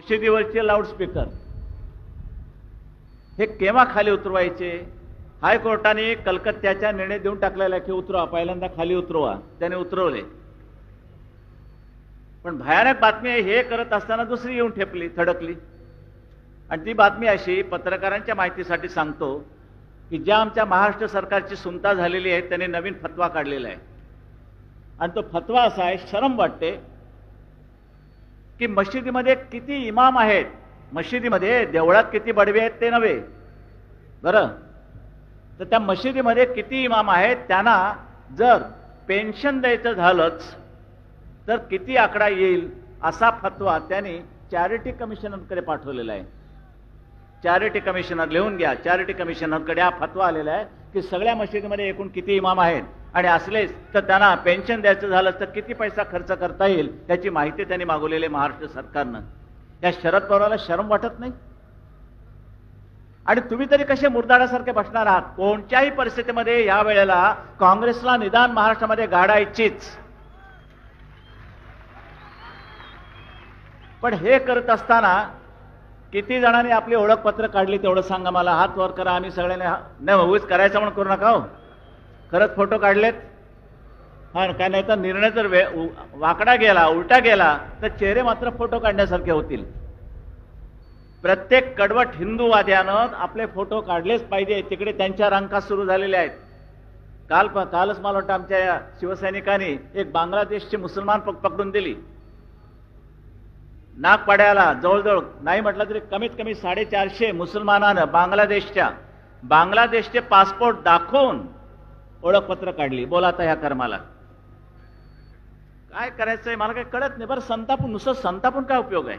मशिदीवरचे loudspeaker. हे केव्हा खाली उतरवायचे? हायकोर्टाने कलकत्त्याचा निर्णय देऊन टाकलेला आहे की उतरवा पहिल्यांदा खाली उतरवा. त्याने उतरवले. पण भयानक बातमी हे करत असताना दुसरी येऊन ठेपली थडकली. आणि ती बातमी अशी पत्रकारांच्या माहितीसाठी सांगतो की ज्या आमच्या महाराष्ट्र सरकारची सुनता झालेली आहे त्याने नवीन फतवा काढलेला आहे. आणि तो फतवा असा आहे शरम वाटते की मशिदीमध्ये किती इमाम आहेत? मशिदीमध्ये देवळात किती बडवे आहेत ते नव्हे. बरं? तर त्या मशिदीमध्ये किती इमाम आहेत? त्यांना जर पेन्शन द्यायचं झालंच तर किती आकडा येईल असा फतवा त्यांनी चॅरिटी कमिशनरकडे पाठवलेला आहे. चॅरिटी कमिशनर लिहून घ्या. चॅरिटी कमिशनरकडे हा फतवा आलेला आहे की सगळ्या मशिदीमध्ये एकूण किती इमाम आहेत? आणि असलेच तर त्यांना पेन्शन द्यायचं झालं तर किती पैसा खर्च करता येईल त्याची माहिती त्यांनी मागवलेली आहे महाराष्ट्र सरकारनं. या शरद पवाराला शरम वाटत नाही? आणि तुम्ही तरी कसे मुरदाडासारखे बसणार आहात? कोणत्याही परिस्थितीमध्ये या वेळेला काँग्रेसला निदान महाराष्ट्रामध्ये गाडायचीच पण हे करत असताना किती जणांनी आपली ओळखपत्र काढली तेवढं सांगा मला. हात वर करा आम्ही सगळ्यांनी नाही उगीच करायचं म्हणून करू नका हो. खरंच फोटो काढलेत? हा काय नाही तर निर्णय जर वे- उ- वाकडा गेला उलटा गेला तर चेहरे मात्र फोटो काढण्यासारखे होतील. प्रत्येक कडवट हिंदूवाद्यानं आपले फोटो काढलेच पाहिजे. तिकडे त्यांच्या रांका सुरू झालेल्या आहेत. काल प- कालच मला वाटतं आमच्या या शिवसैनिकांनी एक बांगलादेशची मुसलमान पक- पकडून दिली. नागपाड्याला जवळजवळ नाही म्हटलं तरी कमीत कमी साडेचारशे मुसलमानानं बांगलादेशच्या बांगलादेशचे पासपोर्ट दाखवून ओळखपत्र काढली. बोला आता ह्या कर्माला. काय करायचंय? मला काही कळत नाही. बरं संतापून नुसतं संतापून काय उपयोग आहे?